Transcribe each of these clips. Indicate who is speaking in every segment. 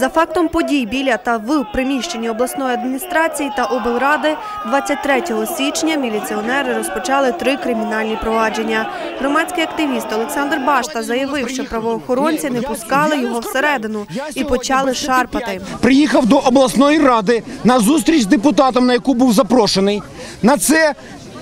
Speaker 1: За фактом подій біля та в приміщенні обласної адміністрації та облради 23 січня міліціонери розпочали три кримінальні провадження. Громадський активіст Олександр Башта заявив, що правоохоронці не пускали його всередину і почали шарпати.
Speaker 2: Приїхав до обласної ради на зустріч з депутатом, на яку був запрошений. На це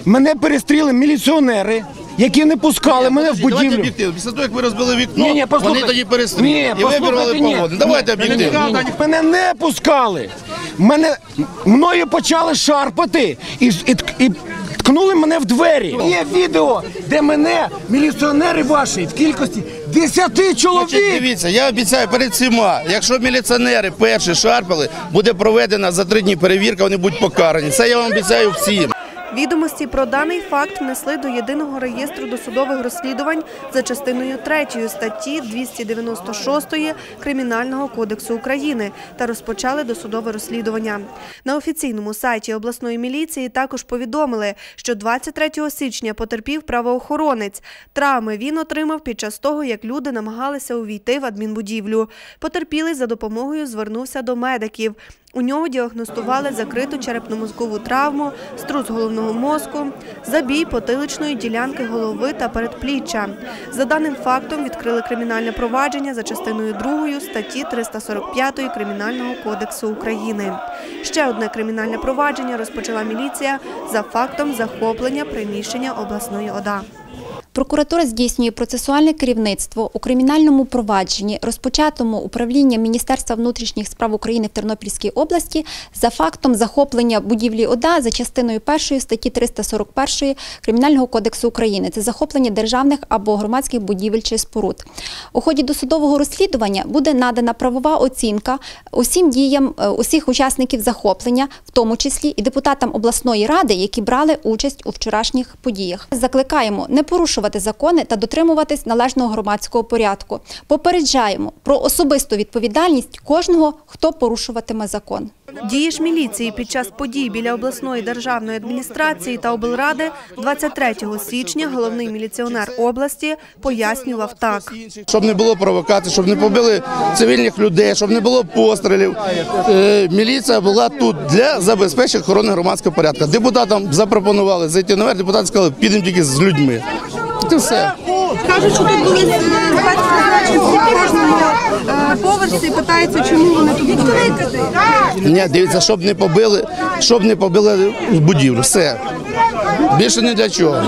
Speaker 2: мене перестріли міліціонери, які не пускали мене в
Speaker 3: Давайте
Speaker 2: будівлю.
Speaker 3: об'єктивно. Після того, як ви розбили вікно,
Speaker 2: Ні, ні,
Speaker 3: вони тоді перестріли.
Speaker 2: Ні,
Speaker 3: і ви
Speaker 2: послухайте,
Speaker 3: обірвали
Speaker 2: ні.
Speaker 3: погоду. Давайте об'єктивно.
Speaker 2: Ні, ні, Мене не пускали. Мене мною почали шарпати і, і, і ткнули мене в двері. Є відео, де мене міліціонери ваші в кількості 10
Speaker 3: Значить,
Speaker 2: чоловік.
Speaker 3: дивіться, я обіцяю перед всіма, якщо міліціонери перші шарпали, буде проведена за три дні перевірка, вони будуть покарані. Це я вам обіцяю всім.
Speaker 1: Відомості про даний факт внесли до єдиного реєстру досудових розслідувань за частиною 3 статті 296 Кримінального кодексу України та розпочали досудове розслідування. На офіційному сайті обласної міліції також повідомили, що 23 січня потерпів правоохоронець. Травми він отримав під час того, як люди намагалися увійти в адмінбудівлю. Потерпілий за допомогою звернувся до медиків. У нього діагностували закриту черепно-мозкову травму, струс головного мозку, забій потиличної ділянки голови та передпліччя. За даним фактом відкрили кримінальне провадження за частиною 2 статті 345 Кримінального кодексу України. Ще одне кримінальне провадження розпочала міліція за фактом захоплення приміщення обласної ОДА.
Speaker 4: Прокуратура здійснює процесуальне керівництво у кримінальному провадженні, розпочатому управлінням Міністерства внутрішніх справ України в Тернопільській області за фактом захоплення будівлі ОДА за частиною 1 статті 341 Кримінального кодексу України. Це захоплення державних або громадських будівель чи споруд. У ході досудового розслідування буде надана правова оцінка усім діям е, усіх учасників захоплення, в тому числі і депутатам обласної ради, які брали участь у вчорашніх подіях. Закликаємо не порушувати закони та дотримуватись належного громадського порядку. Попереджаємо про особисту відповідальність кожного, хто порушуватиме закон.
Speaker 1: Дії ж міліції під час подій біля обласної державної адміністрації та облради 23 січня головний міліціонер області пояснював так.
Speaker 3: Щоб не було провокацій, щоб не побили цивільних людей, щоб не було пострілів. Е, міліція була тут для забезпечення охорони громадського порядку. Депутатам запропонували зайти наверх, депутати сказали, підемо тільки з людьми. Це все.
Speaker 5: Кажуть, що тут були кожному е, поверсі питається, чому вони тут були.
Speaker 3: Ні, дивіться, щоб не побили, щоб не побили будівлю. Все. Більше ні для чого.